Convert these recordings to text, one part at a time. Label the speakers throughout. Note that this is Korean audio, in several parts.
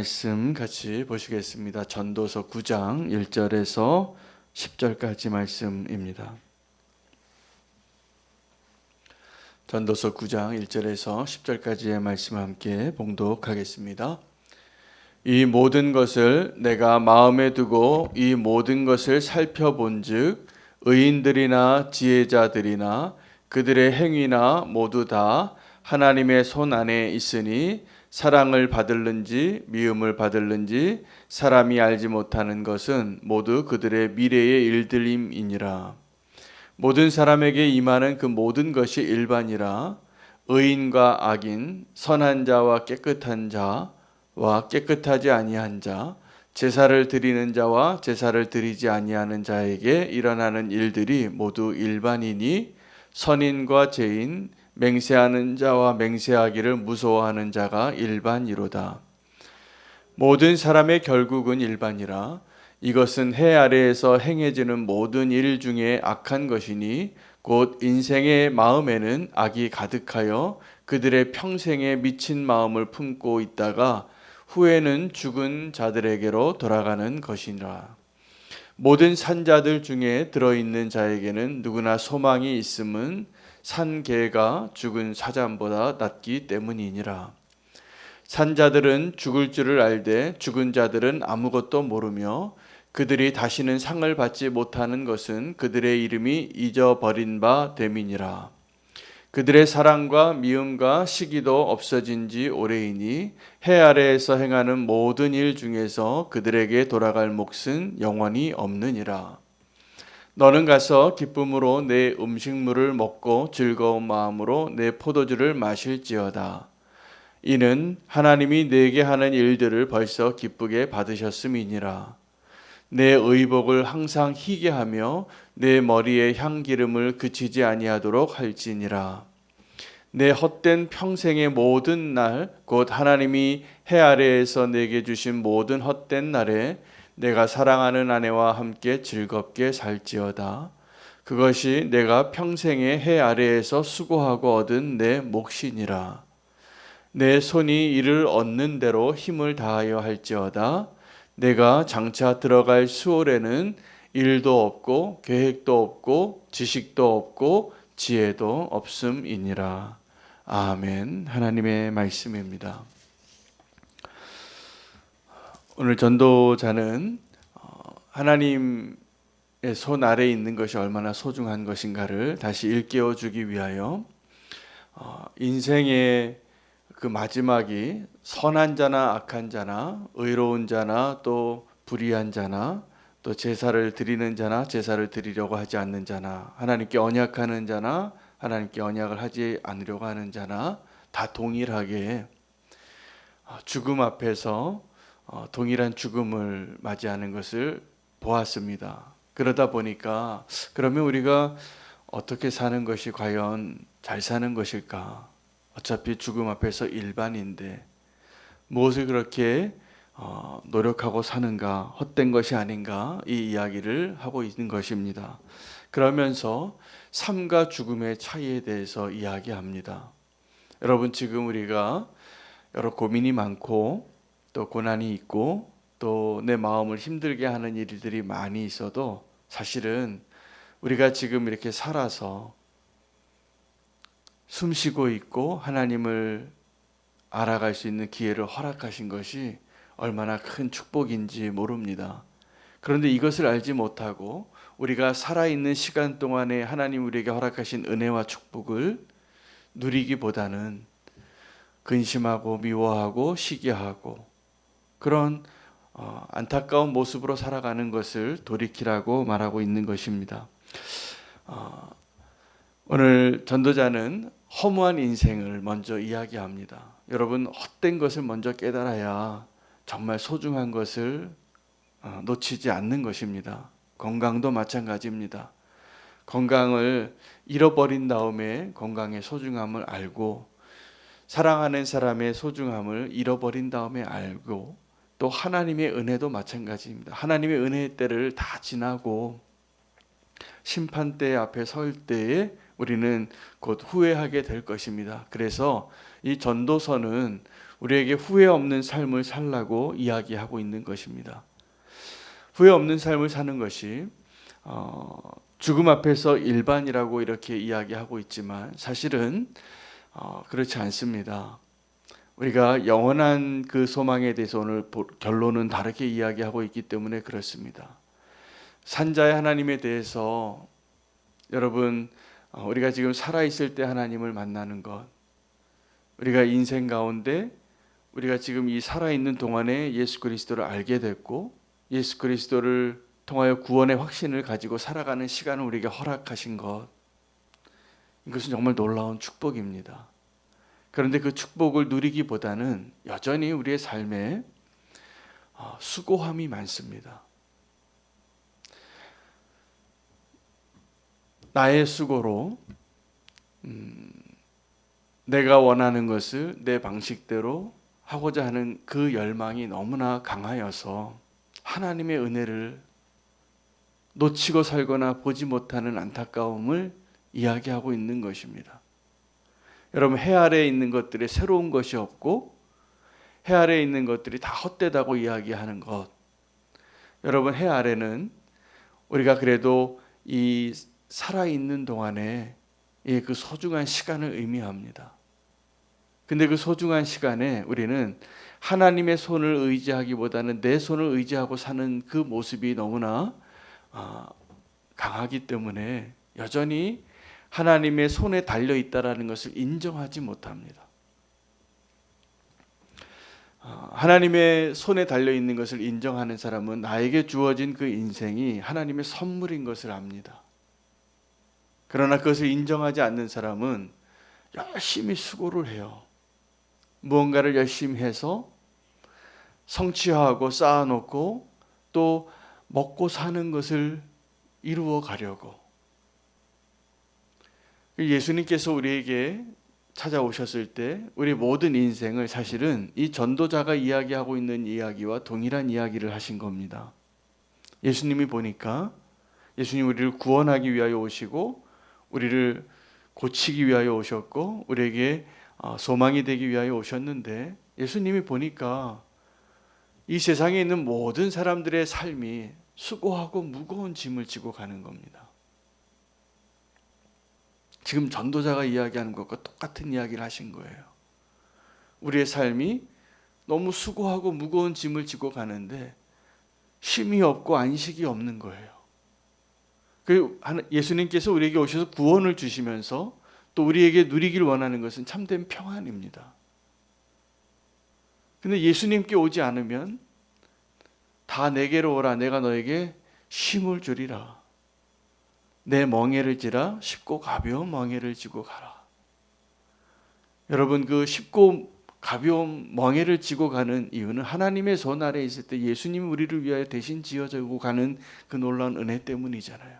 Speaker 1: 말씀 같이 보시겠습니다. 전도서 9장 1절에서 10절까지 말씀입니다. 전도서 9장 1절에서 10절까지의 말씀 함께 봉독하겠습니다. 이 모든 것을 내가 마음에 두고 이 모든 것을 살펴본즉 의인들이나 지혜자들이나 그들의 행위나 모두 다 하나님의 손 안에 있으니 사랑을 받을는지 미움을 받을는지 사람이 알지 못하는 것은 모두 그들의 미래의 일들임이니라. 모든 사람에게 임하는 그 모든 것이 일반이라 의인과 악인 선한 자와 깨끗한 자와 깨끗하지 아니한 자 제사를 드리는 자와 제사를 드리지 아니하는 자에게 일어나는 일들이 모두 일반이니 선인과 죄인 맹세하는 자와 맹세하기를 무서워하는 자가 일반이로다. 모든 사람의 결국은 일반이라 이것은 해 아래에서 행해지는 모든 일 중에 악한 것이니 곧 인생의 마음에는 악이 가득하여 그들의 평생에 미친 마음을 품고 있다가 후에는 죽은 자들에게로 돌아가는 것이니라. 모든 산자들 중에 들어있는 자에게는 누구나 소망이 있음은 산 개가 죽은 사자보다 낫기 때문이니라. 산 자들은 죽을 줄을 알되 죽은 자들은 아무것도 모르며 그들이 다시는 상을 받지 못하는 것은 그들의 이름이 잊어버린 바 됨이니라. 그들의 사랑과 미움과 시기도 없어진 지 오래이니 해 아래에서 행하는 모든 일 중에서 그들에게 돌아갈 몫은 영원히 없느니라. 너는 가서 기쁨으로 내 음식물을 먹고 즐거운 마음으로 내 포도주를 마실지어다. 이는 하나님이 내게 하는 일들을 벌써 기쁘게 받으셨음이니라. 내 의복을 항상 희게 하며 내 머리에 향기름을 그치지 아니하도록 할지니라. 내 헛된 평생의 모든 날, 곧 하나님이 해 아래에서 내게 주신 모든 헛된 날에 내가 사랑하는 아내와 함께 즐겁게 살지어다. 그것이 내가 평생의 해 아래에서 수고하고 얻은 내 몫이니라. 내 손이 이를 얻는 대로 힘을 다하여 할지어다. 내가 장차 들어갈 수월에는 일도 없고 계획도 없고 지식도 없고 지혜도 없음이니라. 아멘. 하나님의 말씀입니다. 오늘 전도자는 어, 하나님의 손 아래에 있는 것이 얼마나 소중한 것인가를 다시 일깨워 주기 위하여 어, 인생의 그 마지막이 선한 자나 악한 자나 의로운 자나 또 불의한 자나 또 제사를 드리는 자나 제사를 드리려고 하지 않는 자나 하나님께 언약하는 자나 하나님께 언약을 하지 않으려고 하는 자나 다 동일하게 어, 죽음 앞에서 어, 동일한 죽음을 맞이하는 것을 보았습니다. 그러다 보니까 그러면 우리가 어떻게 사는 것이 과연 잘 사는 것일까? 어차피 죽음 앞에서 일반인데 무엇을 그렇게 어, 노력하고 사는가 헛된 것이 아닌가 이 이야기를 하고 있는 것입니다. 그러면서 삶과 죽음의 차이에 대해서 이야기합니다. 여러분 지금 우리가 여러 고민이 많고 또 고난이 있고 또 내 마음을 힘들게 하는 일들이 많이 있어도 사실은 우리가 지금 이렇게 살아서 숨 쉬고 있고 하나님을 알아갈 수 있는 기회를 허락하신 것이 얼마나 큰 축복인지 모릅니다. 그런데 이것을 알지 못하고 우리가 살아있는 시간 동안에 하나님 우리에게 허락하신 은혜와 축복을 누리기보다는 근심하고 미워하고 시기하고 그런 어, 안타까운 모습으로 살아가는 것을 돌이키라고 말하고 있는 것입니다. 어, 오늘 전도자는 허무한 인생을 먼저 이야기합니다. 여러분 헛된 것을 먼저 깨달아야 정말 소중한 것을 어, 놓치지 않는 것입니다. 건강도 마찬가지입니다. 건강을 잃어버린 다음에 건강의 소중함을 알고 사랑하는 사람의 소중함을 잃어버린 다음에 알고 또 하나님의 은혜도 마찬가지입니다. 하나님의 은혜의 때를 다 지나고 심판대 앞에 설 때에 우리는 곧 후회하게 될 것입니다. 그래서 이 전도서는 우리에게 후회 없는 삶을 살라고 이야기하고 있는 것입니다. 후회 없는 삶을 사는 것이 어, 죽음 앞에서 일반이라고 이렇게 이야기하고 있지만 사실은 어, 그렇지 않습니다. 우리가 영원한 그 소망에 대해서 오늘 보- 결론은 다르게 이야기하고 있기 때문에 그렇습니다. 산자의 하나님에 대해서 여러분 어, 우리가 지금 살아 있을 때 하나님을 만나는 것 우리가 인생 가운데 우리가 지금 이 살아 있는 동안에 예수 그리스도를 알게 됐고 예수 그리스도를 통하여 구원의 확신을 가지고 살아가는 시간을 우리에게 허락하신 것 이것은 정말 놀라운 축복입니다. 그런데 그 축복을 누리기보다는 여전히 우리의 삶에 어, 수고함이 많습니다. 나의 수고로 음, 내가 원하는 것을 내 방식대로 하고자 하는 그 열망이 너무나 강하여서 하나님의 은혜를 놓치고 살거나 보지 못하는 안타까움을 이야기하고 있는 것입니다. 여러분 해 아래에 있는 것들에 새로운 것이 없고 해 아래에 있는 것들이 다 헛되다고 이야기하는 것. 여러분 해 아래는 우리가 그래도 이 살아 있는 동안에 예, 그 소중한 시간을 의미합니다. 근데 그 소중한 시간에 우리는 하나님의 손을 의지하기보다는 내 손을 의지하고 사는 그 모습이 너무나 아, 강하기 때문에 여전히 하나님의 손에 달려 있다라는 것을 인정하지 못합니다. 아, 하나님의 손에 달려 있는 것을 인정하는 사람은 나에게 주어진 그 인생이 하나님의 선물인 것을 압니다. 그러나 그것을 인정하지 않는 사람은 열심히 수고를 해요. 무언가를 열심히 해서 성취하고 쌓아놓고 또 먹고 사는 것을 이루어 가려고. 예수님께서 우리에게 찾아오셨을 때 우리 모든 인생을 사실은 이 전도자가 이야기하고 있는 이야기와 동일한 이야기를 하신 겁니다. 예수님이 보니까 예수님 우리를 구원하기 위하여 오시고 우리를 고치기 위하여 오셨고 우리에게 어, 소망이 되기 위하여 오셨는데 예수님이 보니까 이 세상에 있는 모든 사람들의 삶이 수고하고 무거운 짐을 지고 가는 겁니다. 지금 전도자가 이야기하는 것과 똑같은 이야기를 하신 거예요. 우리의 삶이 너무 수고하고 무거운 짐을 지고 가는데 쉼이 없고 안식이 없는 거예요. 그 예수님께서 우리에게 오셔서 구원을 주시면서 또 우리에게 누리길 원하는 것은 참된 평안입니다. 근데 예수님께 오지 않으면 다 내게로 오라 내가 너에게 쉼을 주리라. 내 멍에를 지라 쉽고 가벼운 멍에를 지고 가라. 여러분 그 쉽고 가벼운 멍에를 지고 가는 이유는 하나님의 손 아래 있을 때 예수님이 우리를 위하여 대신 지어지고 가는 그 놀라운 은혜 때문이잖아요.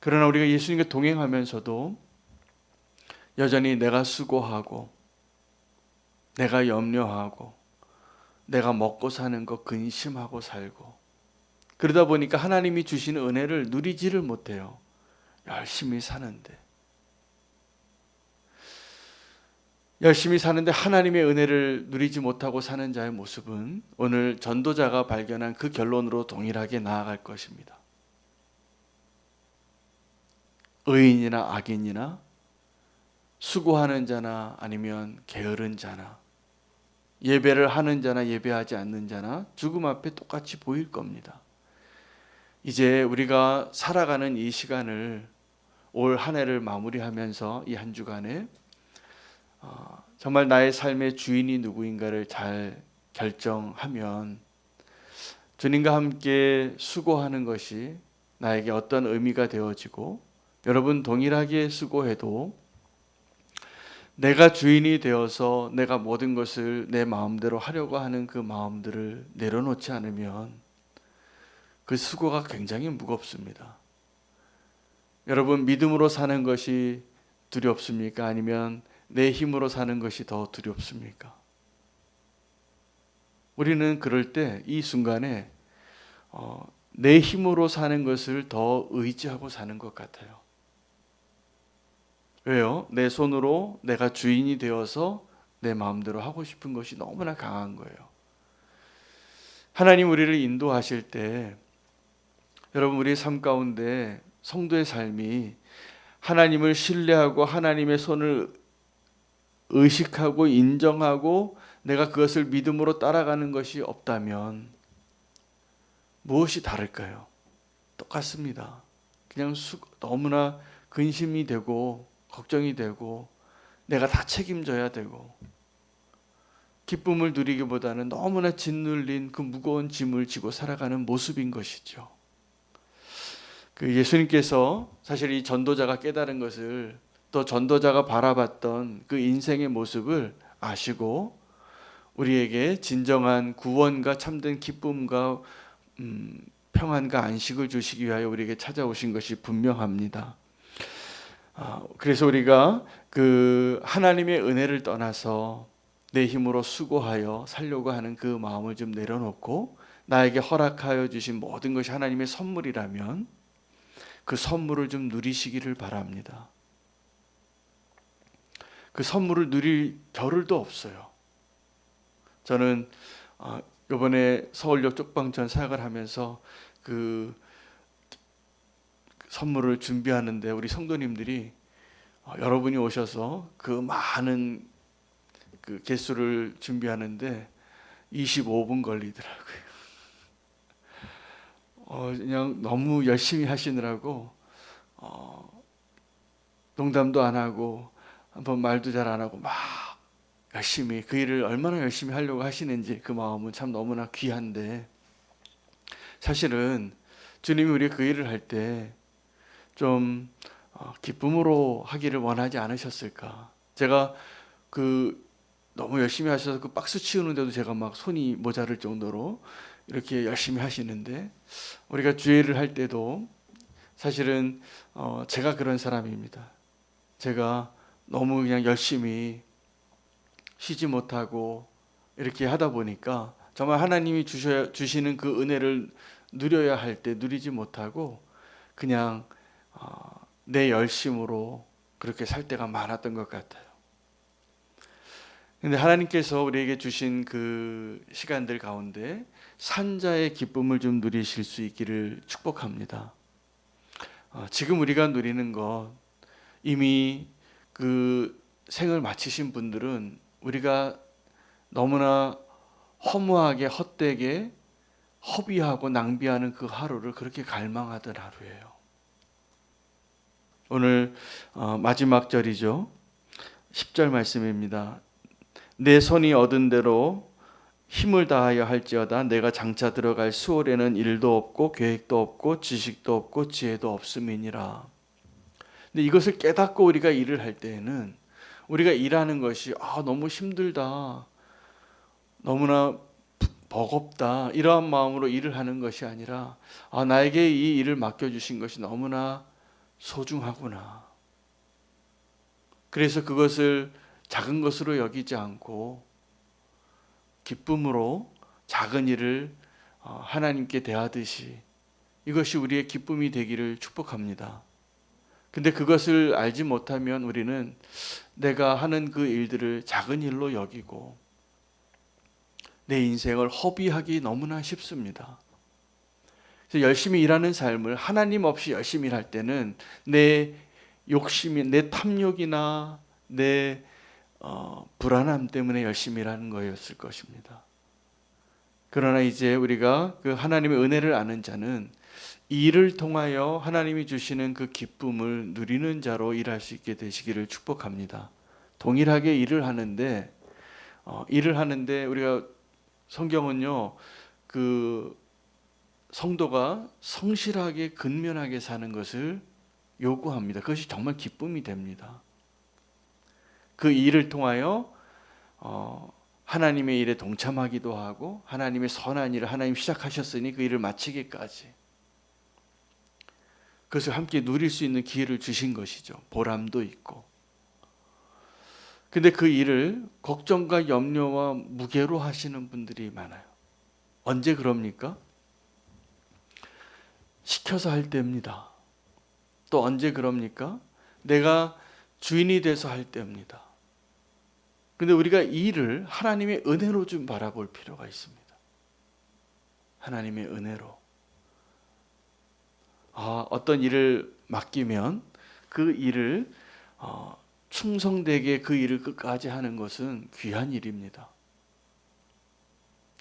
Speaker 1: 그러나 우리가 예수님과 동행하면서도 여전히 내가 수고하고 내가 염려하고 내가 먹고 사는 것 근심하고 살고 그러다 보니까 하나님이 주시는 은혜를 누리지를 못해요. 열심히 사는데 열심히 사는데 하나님의 은혜를 누리지 못하고 사는 자의 모습은 오늘 전도자가 발견한 그 결론으로 동일하게 나아갈 것입니다. 의인이나 악인이나 수고하는 자나 아니면 게으른 자나 예배를 하는 자나 예배하지 않는 자나 죽음 앞에 똑같이 보일 겁니다. 이제 우리가 살아가는 이 시간을 올 한 해를 마무리하면서 이 한 주간에 어, 정말 나의 삶의 주인이 누구인가를 잘 결정하면 주님과 함께 수고하는 것이 나에게 어떤 의미가 되어지고 여러분 동일하게 수고해도 내가 주인이 되어서 내가 모든 것을 내 마음대로 하려고 하는 그 마음들을 내려놓지 않으면 그 수고가 굉장히 무겁습니다. 여러분 믿음으로 사는 것이 두렵습니까? 아니면 내 힘으로 사는 것이 더 두렵습니까? 우리는 그럴 때 이 순간에 어, 내 힘으로 사는 것을 더 의지하고 사는 것 같아요. 왜요? 내 손으로 내가 주인이 되어서 내 마음대로 하고 싶은 것이 너무나 강한 거예요. 하나님 우리를 인도하실 때 여러분 우리의 삶 가운데 성도의 삶이 하나님을 신뢰하고 하나님의 손을 의식하고 인정하고 내가 그것을 믿음으로 따라가는 것이 없다면 무엇이 다를까요? 똑같습니다. 그냥 수, 너무나 근심이 되고 걱정이 되고 내가 다 책임져야 되고 기쁨을 누리기보다는 너무나 짓눌린 그 무거운 짐을 지고 살아가는 모습인 것이죠. 그 예수님께서 사실 이 전도자가 깨달은 것을 또 전도자가 바라봤던 그 인생의 모습을 아시고 우리에게 진정한 구원과 참된 기쁨과 음, 평안과 안식을 주시기 위하여 우리에게 찾아오신 것이 분명합니다. 아, 그래서 우리가 그 하나님의 은혜를 떠나서 내 힘으로 수고하여 살려고 하는 그 마음을 좀 내려놓고 나에게 허락하여 주신 모든 것이 하나님의 선물이라면 그 선물을 좀 누리시기를 바랍니다. 그 선물을 누릴 겨를도 없어요. 저는 어, 이번에 서울역 쪽방전 사역을 하면서 그 선물을 준비하는데 우리 성도님들이 어, 여러분이 오셔서 그 많은 그 개수를 준비하는데 25분 걸리더라고요. 어, 그냥 너무 열심히 하시느라고 어, 농담도 안 하고 한번 말도 잘 안 하고 막 열심히 그 일을 얼마나 열심히 하려고 하시는지 그 마음은 참 너무나 귀한데 사실은 주님이 우리 그 일을 할 때좀 어, 기쁨으로 하기를 원하지 않으셨을까? 제가 그 너무 열심히 하셔서 그 박스 치우는데도 제가 막 손이 모자랄 정도로 이렇게 열심히 하시는데 우리가 주의를 할 때도 사실은 어 제가 그런 사람입니다. 제가 너무 그냥 열심히 쉬지 못하고 이렇게 하다 보니까 정말 하나님이 주셔 주시는 그 은혜를 누려야 할 때 누리지 못하고 그냥 어, 내 열심으로 그렇게 살 때가 많았던 것 같아요. 근데 하나님께서 우리에게 주신 그 시간들 가운데 산자의 기쁨을 좀 누리실 수 있기를 축복합니다. 어, 지금 우리가 누리는 것 이미 그 생을 마치신 분들은 우리가 너무나 허무하게 헛되게 허비하고 낭비하는 그 하루를 그렇게 갈망하던 하루예요. 오늘 어, 마지막 절이죠. 10절 말씀입니다. 내 손이 얻은 대로 힘을 다하여 할지어다 내가 장차 들어갈 수월에는 일도 없고 계획도 없고 지식도 없고 지혜도 없음이니라. 근데 이것을 깨닫고 우리가 일을 할 때에는 우리가 일하는 것이 아 너무 힘들다. 너무나 버겁다. 이러한 마음으로 일을 하는 것이 아니라 아 나에게 이 일을 맡겨 주신 것이 너무나 소중하구나. 그래서 그것을 작은 것으로 여기지 않고 기쁨으로 작은 일을 어, 하나님께 대하듯이 이것이 우리의 기쁨이 되기를 축복합니다. 근데 그것을 알지 못하면 우리는 내가 하는 그 일들을 작은 일로 여기고 내 인생을 허비하기 너무나 쉽습니다. 열심히 일하는 삶을 하나님 없이 열심히 일할 때는 내 욕심이 내 탐욕이나 내 어, 불안함 때문에 열심히 일하는 거였을 것입니다. 그러나 이제 우리가 그 하나님의 은혜를 아는 자는 일을 통하여 하나님이 주시는 그 기쁨을 누리는 자로 일할 수 있게 되시기를 축복합니다. 동일하게 일을 하는데 어, 일을 하는데 우리가 성경은요 그 성도가 성실하게 근면하게 사는 것을 요구합니다. 그것이 정말 기쁨이 됩니다. 그 일을 통하여 어, 하나님의 일에 동참하기도 하고 하나님의 선한 일을 하나님 시작하셨으니 그 일을 마치기까지 그것을 함께 누릴 수 있는 기회를 주신 것이죠. 보람도 있고. 근데 그 일을 걱정과 염려와 무게로 하시는 분들이 많아요. 언제 그럽니까? 시켜서 할 때입니다. 또 언제 그럽니까? 내가 주인이 돼서 할 때입니다. 근데 우리가 이 일을 하나님의 은혜로 좀 바라볼 필요가 있습니다. 하나님의 은혜로. 아, 어떤 일을 맡기면 그 일을 어, 충성되게 그 일을 끝까지 하는 것은 귀한 일입니다.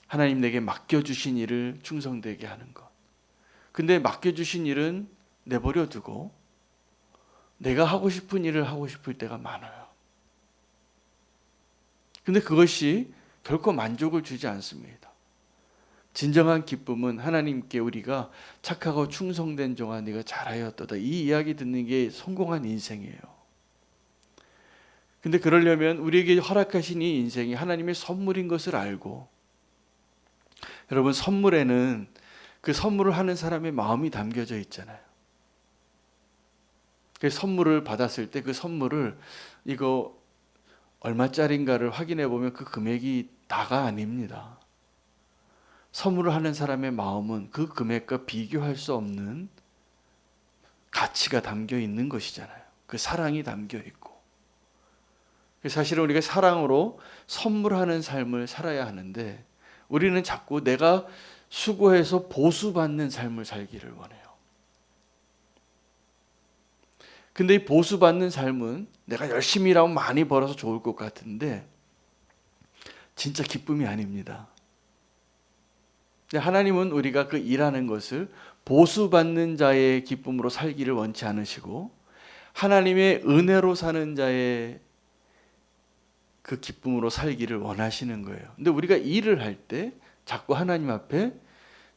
Speaker 1: 하나님 내게 맡겨주신 일을 충성되게 하는 것. 근데 맡겨주신 일은 내버려 두고 내가 하고 싶은 일을 하고 싶을 때가 많아요. 근데 그것이 결코 만족을 주지 않습니다. 진정한 기쁨은 하나님께 우리가 착하고 충성된 종아 네가 잘하였도다. 이 이야기 듣는 게 성공한 인생이에요. 근데 그러려면 우리에게 허락하신 이 인생이 하나님의 선물인 것을 알고 여러분 선물에는 그 선물을 하는 사람의 마음이 담겨져 있잖아요. 그 선물을 받았을 때 그 선물을 이거 얼마짜린가를 확인해 보면 그 금액이 다가 아닙니다. 선물을 하는 사람의 마음은 그 금액과 비교할 수 없는 가치가 담겨 있는 것이잖아요. 그 사랑이 담겨 있고. 사실은 우리가 사랑으로 선물하는 삶을 살아야 하는데 우리는 자꾸 내가 수고해서 보수받는 삶을 살기를 원해요. 근데 이 보수받는 삶은 내가 열심히 일하면 많이 벌어서 좋을 것 같은데 진짜 기쁨이 아닙니다. 하나님은 우리가 그 일하는 것을 보수받는 자의 기쁨으로 살기를 원치 않으시고 하나님의 은혜로 사는 자의 그 기쁨으로 살기를 원하시는 거예요. 근데 우리가 일을 할 때 자꾸 하나님 앞에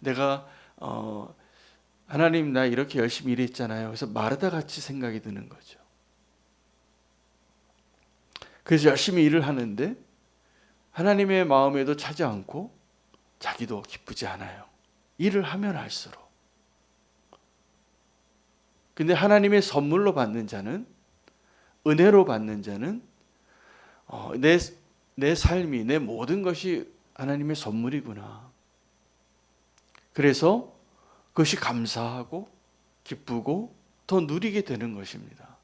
Speaker 1: 내가 어 하나님 나 이렇게 열심히 일했잖아요. 그래서 마르다 같이 생각이 드는 거죠. 그래서 열심히 일을 하는데 하나님의 마음에도 차지 않고 자기도 기쁘지 않아요. 일을 하면 할수록. 근데 하나님의 선물로 받는 자는 은혜로 받는 자는 어, 내, 내 삶이 내 모든 것이 하나님의 선물이구나. 그래서 그것이 감사하고 기쁘고 더 누리게 되는 것입니다.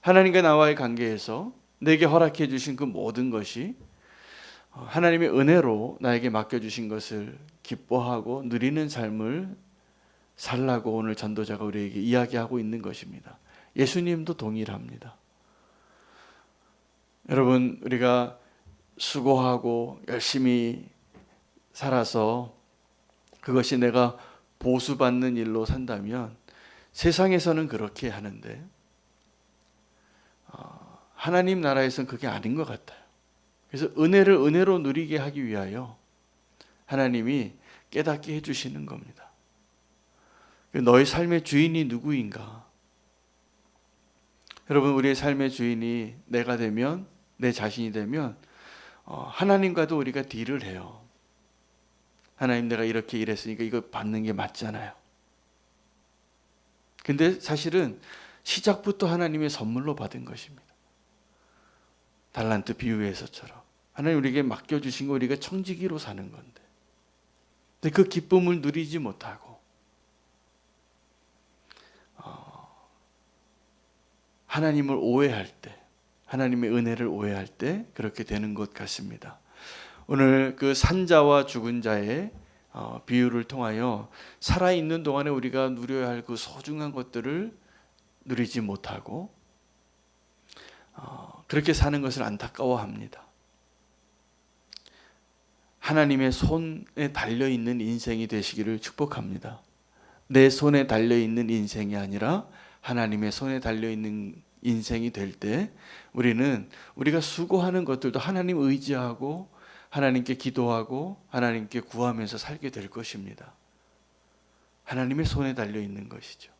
Speaker 1: 하나님과 나와의 관계에서 내게 허락해 주신 그 모든 것이 어, 하나님의 은혜로 나에게 맡겨 주신 것을 기뻐하고 누리는 삶을 살라고 오늘 전도자가 우리에게 이야기하고 있는 것입니다. 예수님도 동일합니다. 여러분, 우리가 수고하고 열심히 살아서 그것이 내가 보수받는 일로 산다면 세상에서는 그렇게 하는데 어, 하나님 나라에서는 그게 아닌 것 같아요. 그래서 은혜를 은혜로 누리게 하기 위하여 하나님이 깨닫게 해주시는 겁니다. 너의 삶의 주인이 누구인가? 여러분, 우리의 삶의 주인이 내가 되면, 내 자신이 되면, 어, 하나님과도 우리가 딜을 해요. 하나님 내가 이렇게 일했으니까 이거 받는 게 맞잖아요. 근데 사실은 시작부터 하나님의 선물로 받은 것입니다. 달란트 비유에서처럼. 하나님 우리에게 맡겨 주신 거 우리가 청지기로 사는 건데. 근데 그 기쁨을 누리지 못하고, 어, 하나님을 오해할 때, 하나님의 은혜를 오해할 때 그렇게 되는 것 같습니다. 오늘 그 산자와 죽은 자의 어, 비유를 통하여 살아 있는 동안에 우리가 누려야 할 그 소중한 것들을 누리지 못하고 어, 그렇게 사는 것을 안타까워합니다. 하나님의 손에 달려 있는 인생이 되시기를 축복합니다. 내 손에 달려 있는 인생이 아니라 하나님의 손에 달려 있는 인생이 될 때 우리는 우리가 수고하는 것들도 하나님 의지하고 하나님께 기도하고 하나님께 구하면서 살게 될 것입니다. 하나님의 손에 달려 있는 것이죠.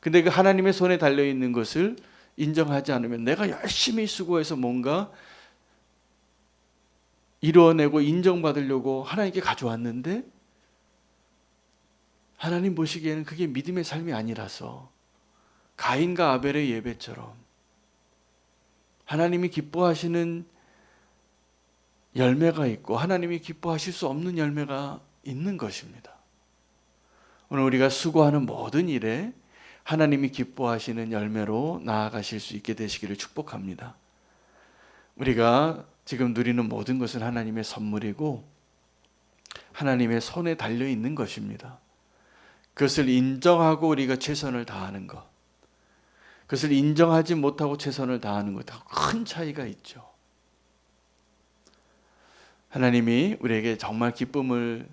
Speaker 1: 근데 그 하나님의 손에 달려 있는 것을 인정하지 않으면 내가 열심히 수고해서 뭔가 이루어내고 인정받으려고 하나님께 가져왔는데 하나님 보시기에는 그게 믿음의 삶이 아니라서 가인과 아벨의 예배처럼 하나님이 기뻐하시는 열매가 있고 하나님이 기뻐하실 수 없는 열매가 있는 것입니다. 오늘 우리가 수고하는 모든 일에 하나님이 기뻐하시는 열매로 나아가실 수 있게 되시기를 축복합니다. 우리가 지금 누리는 모든 것은 하나님의 선물이고 하나님의 손에 달려 있는 것입니다. 그것을 인정하고 우리가 최선을 다하는 것. 그것을 인정하지 못하고 최선을 다하는 것. 큰 차이가 있죠. 하나님이 우리에게 정말 기쁨을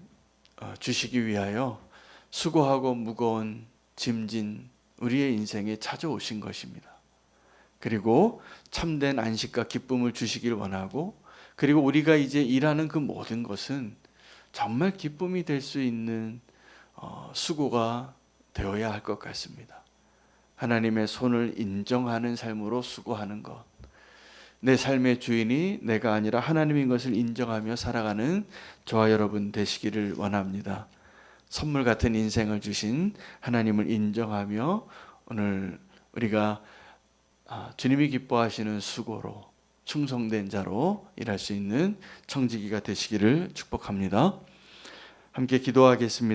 Speaker 1: 어, 주시기 위하여 수고하고 무거운 짐진 우리의 인생에 찾아오신 것입니다. 그리고 참된 안식과 기쁨을 주시길 원하고 그리고 우리가 이제 일하는 그 모든 것은 정말 기쁨이 될 수 있는 어, 수고가 되어야 할 것 같습니다. 하나님의 손을 인정하는 삶으로 수고하는 것. 내 삶의 주인이 내가 아니라 하나님인 것을 인정하며 살아가는 저와 여러분 되시기를 원합니다. 선물 같은 인생을 주신 하나님을 인정하며 오늘 우리가 아, 주님이 기뻐하시는 수고로 충성된 자로 일할 수 있는 청지기가 되시기를 축복합니다. 함께 기도하겠습니다.